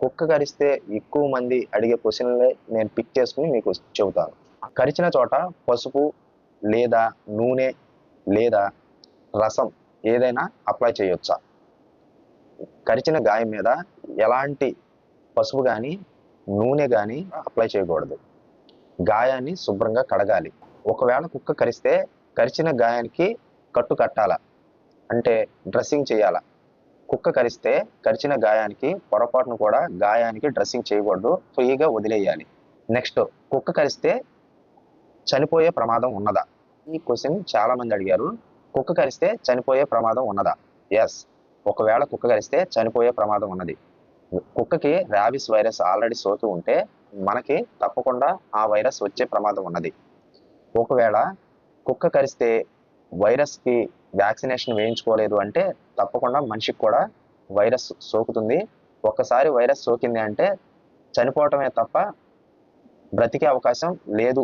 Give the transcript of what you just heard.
కుక్క కరిస్తే ఎక్కువ మంది అడిగే క్వశ్చన్లే నేను పిక్ చేసుకుని మీకు చెబుతాను. కరిచిన చోట పసుపు లేదా నూనె లేదా రసం ఏదైనా అప్లై చేయొచ్చా? కరిచిన గాయం మీద ఎలాంటి పసుపు కానీ నూనె కానీ అప్లై చేయకూడదు. గాయాన్ని శుభ్రంగా కడగాలి. ఒకవేళ కుక్క కరిస్తే కరిచిన గాయానికి కట్టు కట్టాలా? అంటే డ్రెస్సింగ్ చేయాలా? కుక్క కరిస్తే కరిచిన గాయానికి పొరపాటును కూడా గాయానికి డ్రెస్సింగ్ చేయకూడదు ఫ్రీగా వదిలేయాలి. నెక్స్ట్ కుక్క కరిస్తే చనిపోయే ప్రమాదం ఉన్నదా? ఈ క్వశ్చన్ చాలా మంది అడిగారు. కుక్క కరిస్తే చనిపోయే ప్రమాదం ఉన్నదా? ఎస్ ఒకవేళ కుక్క కరిస్తే చనిపోయే ప్రమాదం ఉన్నది. కుక్కకి ర్యాబిస్ వైరస్ ఆల్రెడీ సోకి ఉంటే మనకి తప్పకుండా ఆ వైరస్ వచ్చే ప్రమాదం ఉన్నది. ఒకవేళ కుక్క కరిస్తే వైరస్కి వ్యాక్సినేషన్ వేయించుకోలేదు అంటే తప్పకుండా మనిషికి కూడా వైరస్ సోకుతుంది. ఒక్కసారి వైరస్ సోకింది అంటే చనిపోవటమే తప్ప బ్రతికే అవకాశం లేదు.